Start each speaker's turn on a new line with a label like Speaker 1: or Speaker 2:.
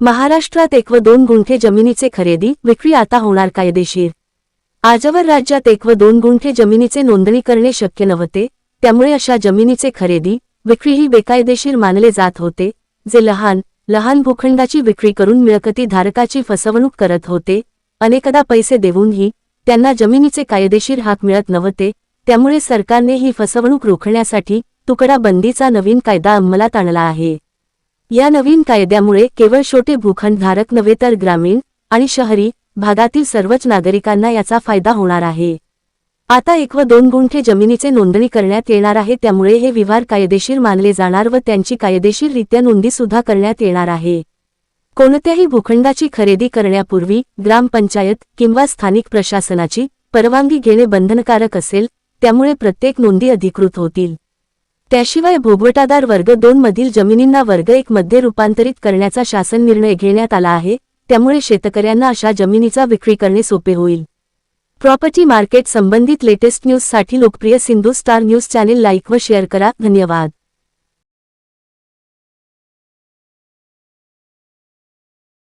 Speaker 1: महाराष्ट्रात एक व दोन गुंठे जमिनीचे खरेदी विक्री आता होणार कायदेशीर. आजवर राज्यात एक व दोन गुंठे जमिनीचे नोंदणी करणे शक्य नव्हते त्यामुळे अशा जमिनीचे खरेदी विक्री ही बेकायदेशीर मानले जात होते जे लहान लहान भूखंडाची विक्री करून मिळकती धारकाची फसवणूक करत होते अनेकदा पैसे देऊनही त्यांना जमिनीचे कायदेशीर हाक मिळत नव्हते त्यामुळे सरकारने ही फसवणूक रोखण्यासाठी तुकडा बंदीचा नवीन कायदा अंमलात आणला आहे. या नवीन कायद्यामुळे केवळ छोटे भूखंडधारक नव्हे तर ग्रामीण आणि शहरी भागातील सर्वच नागरिकांना याचा फायदा होणार आहे. आता एक व दोन गुंठे जमिनीचे नोंदणी करण्यात येणार आहे त्यामुळे हे व्यवहार कायदेशीर मानले जाणार व त्यांची कायदेशीररित्या नोंदी सुद्धा करण्यात येणार आहे. कोणत्याही भूखंडाची खरेदी करण्यापूर्वी ग्रामपंचायत किंवा स्थानिक प्रशासनाची परवानगी घेणे बंधनकारक असेल त्यामुळे प्रत्येक नोंदी अधिकृत होतील. त्याशिवाय भोगवटादार वर्ग दोन मधील जमिनींना वर्ग एक मध्ये रूपांतरित करण्याचा शासन निर्णय घेण्यात आला आहे त्यामुळे शेतकऱ्यांना अशा जमिनीचा विक्री करणे सोपे होईल. प्रॉपर्टी मार्केट संबंधित लेटेस्ट न्यूजसाठी लोकप्रिय Sindhu star news channel like व शेअर करा धन्यवाद.